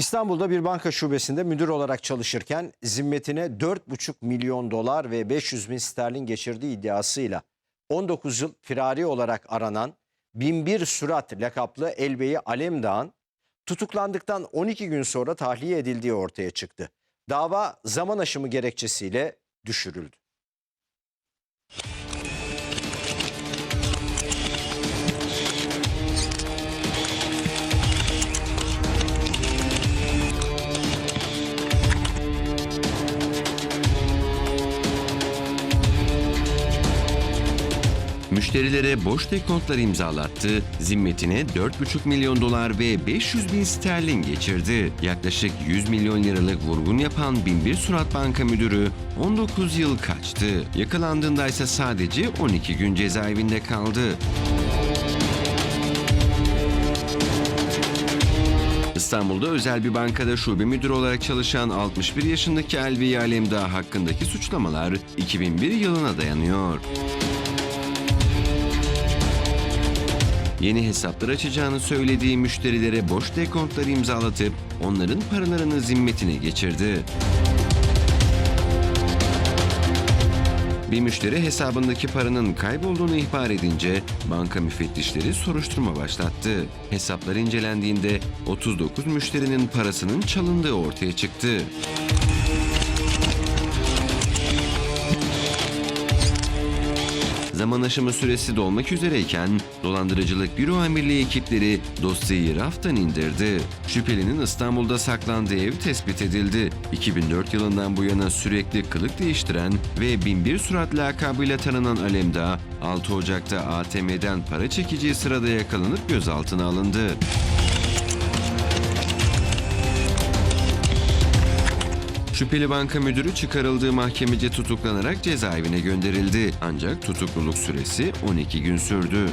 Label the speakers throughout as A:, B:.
A: İstanbul'da bir banka şubesinde müdür olarak çalışırken zimmetine 4,5 milyon dolar ve 500 bin sterlin geçirdiği iddiasıyla 19 yıl firari olarak aranan Binbir Surat lakaplı Elbeyi Alemdağ'ın tutuklandıktan 12 gün sonra tahliye edildiği ortaya çıktı. Dava zaman aşımı gerekçesiyle düşürüldü.
B: Müşterilere boş dekontlar imzalattı, zimmetine 4,5 milyon dolar ve 500 bin sterlin geçirdi. Yaklaşık 100 milyon liralık vurgun yapan Binbir Surat Banka Müdürü 19 yıl kaçtı. Yakalandığında ise sadece 12 gün cezaevinde kaldı. İstanbul'da özel bir bankada şube müdürü olarak çalışan 61 yaşındaki Elvi Alemdağ hakkındaki suçlamalar 2001 yılına dayanıyor. Yeni hesaplar açacağını söylediği müşterilere boş dekontlar imzalatıp onların paralarını zimmetine geçirdi. Bir müşteri hesabındaki paranın kaybolduğunu ihbar edince banka müfettişleri soruşturma başlattı. Hesaplar incelendiğinde 39 müşterinin parasının çalındığı ortaya çıktı. Zaman aşımı süresi dolmak üzereyken dolandırıcılık büro amirliği ekipleri dosyayı raftan indirdi. Şüphelinin İstanbul'da saklandığı ev tespit edildi. 2004 yılından bu yana sürekli kılık değiştiren ve binbir surat lakabıyla tanınan Alemdağ, 6 Ocak'ta ATM'den para çekeceği sırada yakalanıp gözaltına alındı. Şüpheli banka müdürü çıkarıldığı mahkemece tutuklanarak cezaevine gönderildi. Ancak tutukluluk süresi 12 gün sürdü.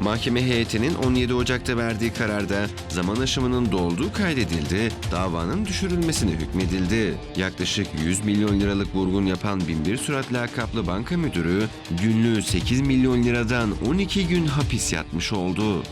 B: Mahkeme heyetinin 17 Ocak'ta verdiği kararda zaman aşımının dolduğu kaydedildi, davanın düşürülmesine hükmedildi. Yaklaşık 100 milyon liralık vurgun yapan Binbir Surat lakaplı banka müdürü günlüğü 8 milyon liradan 12 gün hapis yatmış oldu.